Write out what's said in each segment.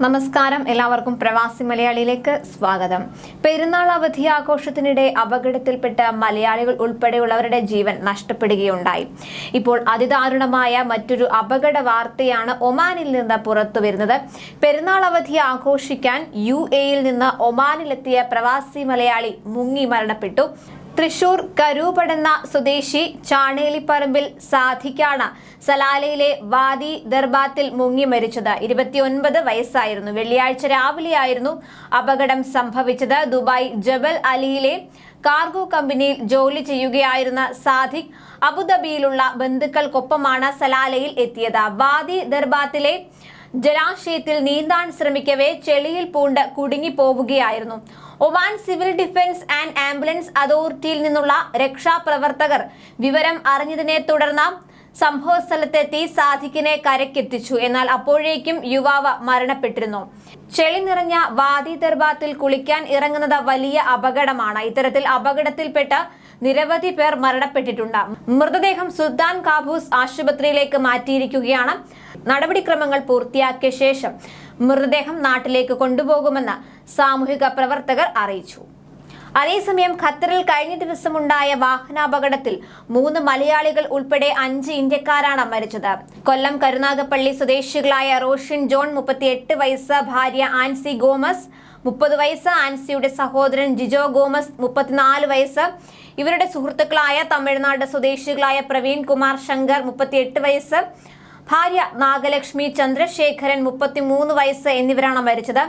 നമസ്കാരം. എല്ലാവർക്കും പ്രവാസി മലയാളിയിലേക്ക് സ്വാഗതം. പെരുന്നാൾ അവധി ആഘോഷത്തിനിടെ അപകടത്തിൽപ്പെട്ട മലയാളികൾ ഉൾപ്പെടെയുള്ളവരുടെ ജീവൻ നഷ്ടപ്പെടുകയുണ്ടായി. ഇപ്പോൾ അതിദാരുണമായ മറ്റൊരു അപകട വാർത്തയാണ് ഒമാനിൽ നിന്ന് പുറത്തു വരുന്നത്. പെരുന്നാൾ അവധി ആഘോഷിക്കാൻ യു എയിൽ നിന്ന് ഒമാനിലെത്തിയ പ്രവാസി മലയാളി മുങ്ങി മരണപ്പെട്ടു. തൃശൂർ കരൂപടുന്ന സ്വദേശി ചാണേലിപ്പറമ്പിൽ സാധിക്കാണ്. സലാലയിലെ വാദി ദർബാത്തിൽ മുങ്ങി മരിച്ചത് ഇരുപത്തിയൊൻപത് വയസ്സായിരുന്നു. വെള്ളിയാഴ്ച രാവിലെയായിരുന്നു അപകടം സംഭവിച്ചത്. ദുബായ് ജബൽ അലിയിലെ കാർഗോ കമ്പനിയിൽ ജോലി ചെയ്യുകയായിരുന്ന സാദിഖ് അബുദാബിയിലുള്ള ബന്ധുക്കൾക്കൊപ്പമാണ് സലാലയിൽ എത്തിയത്. വാദി ദർബാത്തിലെ ജലാശയത്തിൽ നീന്താൻ ശ്രമിക്കവേ ചെളിയിൽ പൂണ്ട് കുടുങ്ങിപ്പോവുകയായിരുന്നു. Oman civil defence and ambulance അതോറിറ്റിയിൽ നിന്നുള്ള രക്ഷാപ്രവർത്തകർ വിവരം അറിഞ്ഞതിനെ തുടർന്ന് സംഭവ സ്ഥലത്തെത്തി സാധിക്കിനെ കരക്കെത്തിച്ചു എന്നാൽ അപ്പോഴേക്കും യുവാവ് മരണപ്പെട്ടിരുന്നു. ചെളി നിറഞ്ഞ വാദി ദർബാത്തിൽ കുളിക്കാൻ ഇറങ്ങുന്നത് വലിയ അപകടമാണ്. ഇത്തരത്തിൽ അപകടത്തിൽപ്പെട്ട നിരവധി പേർ മരണപ്പെട്ടിട്ടുണ്ട്. മൃതദേഹം സുൽത്താൻ കാബൂസ് ആശുപത്രിയിലേക്ക് മാറ്റിയിരിക്കുകയാണ്. നടപടിക്രമങ്ങൾ പൂർത്തിയാക്കിയ ശേഷം മൃതദേഹം നാട്ടിലേക്ക് കൊണ്ടുപോകുമെന്ന് സാമൂഹിക പ്രവർത്തകർ അറിയിച്ചു. അതേസമയം ഖത്തറിൽ കഴിഞ്ഞ ദിവസമുണ്ടായ വാഹനാപകടത്തിൽ മൂന്ന് മലയാളികൾ ഉൾപ്പെടെ അഞ്ച് ഇന്ത്യക്കാരാണ് മരിച്ചത്. കൊല്ലം കരുനാഗപ്പള്ളി സ്വദേശികളായ റോഷിൻ ജോൺ മുപ്പത്തിയെട്ട് വയസ്സ് ഭാര്യ ആൻസി ഗോമസ് മുപ്പത് വയസ്സ് ആൻസിയുടെ സഹോദരൻ ജിജോ ഗോമസ് മുപ്പത്തിനാല് വയസ്സ് ഇവരുടെ സുഹൃത്തുക്കളായ തമിഴ്നാട് സ്വദേശികളായ പ്രവീൺ കുമാർ ശങ്കർ മുപ്പത്തിയെട്ട് വയസ്സ് ഭാര്യ നാഗലക്ഷ്മി ചന്ദ്രശേഖരൻ മുപ്പത്തിമൂന്ന് വയസ്സ് എന്നിവരാണ് മരിച്ചത്.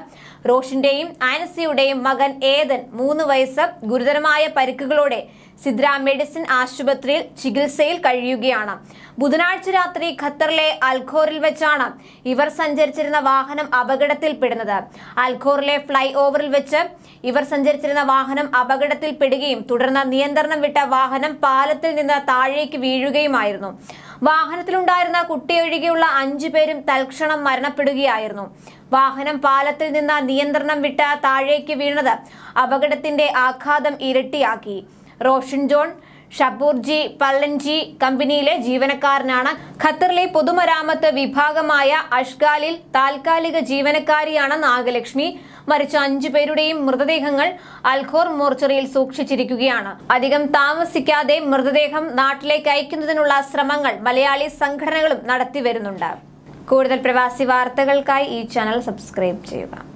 റോഷിന്റെയും ആനസിയുടെയും മകൻ ഏതൻ മൂന്ന് വയസ്സ് ഗുരുതരമായ പരിക്കുകളോടെ സിദ്ര മെഡിസിൻ ആശുപത്രിയിൽ ചികിത്സയിൽ കഴിയുകയാണ്. ബുധനാഴ്ച രാത്രി ഖത്തറിലെ അൽഖോറിൽ വെച്ചാണ് ഇവർ സഞ്ചരിച്ചിരുന്ന വാഹനം അപകടത്തിൽപ്പെടുന്നത്. അൽഖോറിലെ ഫ്ലൈ ഓവറിൽ വെച്ച് ഇവർ സഞ്ചരിച്ചിരുന്ന വാഹനം അപകടത്തിൽപ്പെടുകയും തുടർന്ന് നിയന്ത്രണം വിട്ട വാഹനം പാലത്തിൽ നിന്ന് താഴേക്ക് വീഴുകയുമായിരുന്നു. വാഹനത്തിലുണ്ടായിരുന്ന കുട്ടിയൊഴികെയുള്ള അഞ്ചു പേരും തൽക്ഷണം മരണപ്പെടുകയായിരുന്നു. വാഹനം പാലത്തിൽ നിന്ന് നിയന്ത്രണം വിട്ട താഴേക്ക് വീണത് അപകടത്തിന്റെ ആഘാതം ഇരട്ടിയാക്കി. റോഷൻ ജോൺ ഷബൂർജി പള്ളൻജി കമ്പനിയിലെ ജീവനക്കാരനാണ്. ഖത്തറിലെ പൊതുമരാമത്ത് വിഭാഗമായ അഷ്ഗാലിൽ താൽക്കാലിക ജീവനക്കാരിയാണ് നാഗലക്ഷ്മി. മരിച്ച അഞ്ചു പേരുടെയും മൃതദേഹങ്ങൾ അൽഖോർ മോർച്ചറിയിൽ സൂക്ഷിച്ചിരിക്കുകയാണ്. അധികം താമസിക്കാതെ മൃതദേഹം നാട്ടിലേക്ക് അയക്കുന്നതിനുള്ള ശ്രമങ്ങൾ മലയാളി സംഘടനകളും നടത്തിവരുന്നുണ്ട്. കൂടുതൽ പ്രവാസി വാർത്തകൾക്കായി ഈ ചാനൽ സബ്സ്ക്രൈബ് ചെയ്യുക.